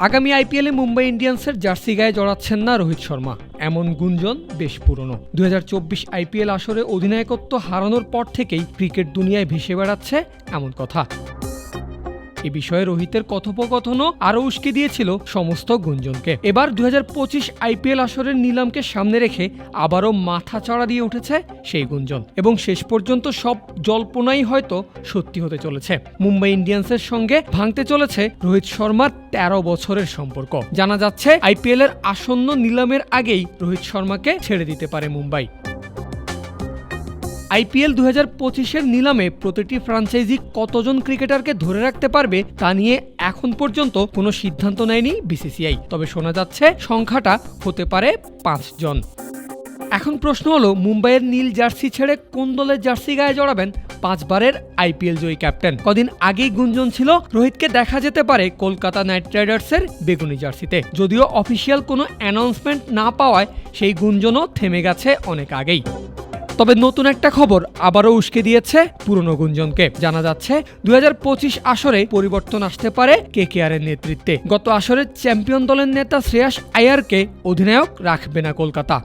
আগামী আইপিএলে মুম্বাই ইন্ডিয়ান্সের জার্সি গায়ে জড়াচ্ছেন না রোহিত শর্মা। এমন গুঞ্জন বেশ পুরনো। দু হাজার চব্বিশ আইপিএল আসরে অধিনায়কত্ব হারানোর পর থেকেই ক্রিকেট দুনিয়ায় ভেসে বেড়াচ্ছে এমন কথা। এ বিষয়ে রোহিতের কথোপকথনও আরও উস্কে দিয়েছিল সমস্ত গুঞ্জনকে। এবার দু হাজার পঁচিশ আইপিএল আসরের নিলামকে সামনে রেখে আবারও মাথা চড়া দিয়ে উঠেছে সেই গুঞ্জন। এবং শেষ পর্যন্ত সব জল্পনাই হয়তো সত্যি হতে চলেছে। মুম্বাই ইন্ডিয়ান্সের সঙ্গে ভাঙতে চলেছে রোহিত শর্মার তেরো বছরের সম্পর্ক। জানা যাচ্ছে আইপিএল এর আসন্ন নিলামের আগেই রোহিত শর্মাকে ছেড়ে দিতে পারে মুম্বাই। আইপিএল দু হাজার পঁচিশের নিলামে প্রতিটি ফ্রাঞ্চাইজি কতজন ক্রিকেটারকে ধরে রাখতে পারবে তা নিয়ে এখন পর্যন্ত কোনো সিদ্ধান্ত নেয়নি বিসিসিআই। তবে শোনা যাচ্ছে সংখ্যাটা হতে পারে পাঁচজন। এখন প্রশ্ন হলো, মুম্বাইয়ের নীল জার্সি ছেড়ে কোন দলের জার্সি গায়ে জড়াবেন পাঁচবারের আইপিএল জয়ী ক্যাপ্টেন? কদিন আগেই গুঞ্জন ছিল, রোহিতকে দেখা যেতে পারে কলকাতা নাইট রাইডার্সের বেগুনি জার্সিতে। যদিও অফিসিয়াল কোনো অ্যানাউন্সমেন্ট না পাওয়ায় সেই গুঞ্জনও থেমে গেছে অনেক আগেই। তবে নতুন একটা খবর আবারও উস্কে দিয়েছে পুরনো গুঞ্জনকে। জানা যাচ্ছে দু হাজার পঁচিশ আসরে পরিবর্তন আসতে পারে কেকেআর এর নেতৃত্বে। গত আসরের চ্যাম্পিয়ন দলের নেতা শ্রেয়াস আয়ারকে অধিনায়ক রাখবে না কলকাতা।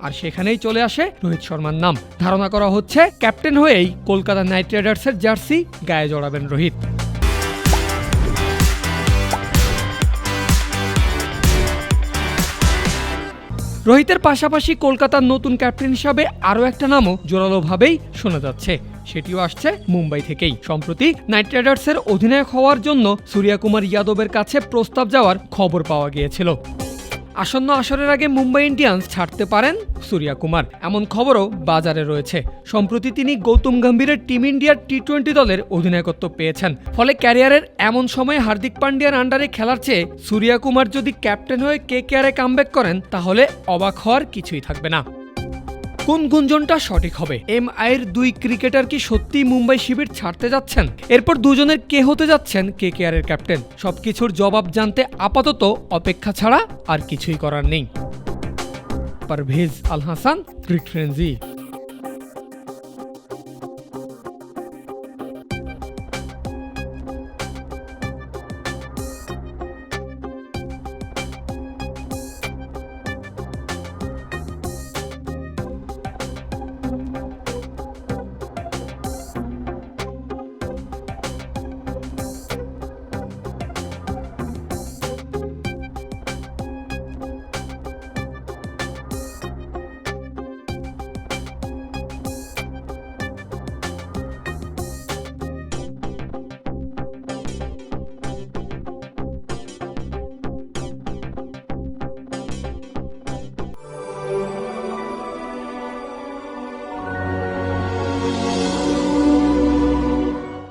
আর সেখানেই চলে আসে রোহিত শর্মার নাম। ধারণা করা হচ্ছে, ক্যাপ্টেন হয়েই কলকাতা নাইট রাইডার্সের জার্সি গায়ে জড়াবেন রোহিত। রোহিতের পাশাপাশি কলকাতার নতুন ক্যাপ্টেন হিসাবে আরও একটা নামও জোরালোভাবেই শোনা যাচ্ছে। সেটিও আসছে মুম্বাই থেকেই। সম্প্রতি নাইট রাইডার্সের অধিনায়ক হওয়ার জন্য সূর্যাকুমার ইয়াদবের যাদবের কাছে প্রস্তাব যাওয়ার খবর পাওয়া গিয়েছিল। আসন্ন আসরের আগে মুম্বাই ইন্ডিয়ান্স ছাড়তে পারেন সূর্যা কুমার। এমন খবরও বাজারে রয়েছে। সম্প্রতি তিনি গৌতম গম্ভীরের টিম ইন্ডিয়ার টি টোয়েন্টি দলের অধিনায়কত্ব পেয়েছেন। ফলে ক্যারিয়ারের এমন সময়ে হার্দিক পান্ডিয়ার আন্ডারে খেলার চেয়ে সূর্যা কুমার যদি ক্যাপ্টেন হয়ে কে কেয়ারে কামব্যাক করেন, তাহলে অবাক হওয়ার কিছুই থাকবে না। কোন গুঞ্জনটা সঠিক হবে? এম আইয়ের দুই ক্রিকেটার কি সত্যি মুম্বাই শিবির ছাড়তে যাচ্ছেন? এরপর দুজনের কে হতে যাচ্ছেন কে কে এর ক্যাপ্টেন? সবকিছুর জবাব জানতে আপাতত অপেক্ষা ছাড়া আর কিছুই করার নেই। পারভেজ আল হাসান ক্রিক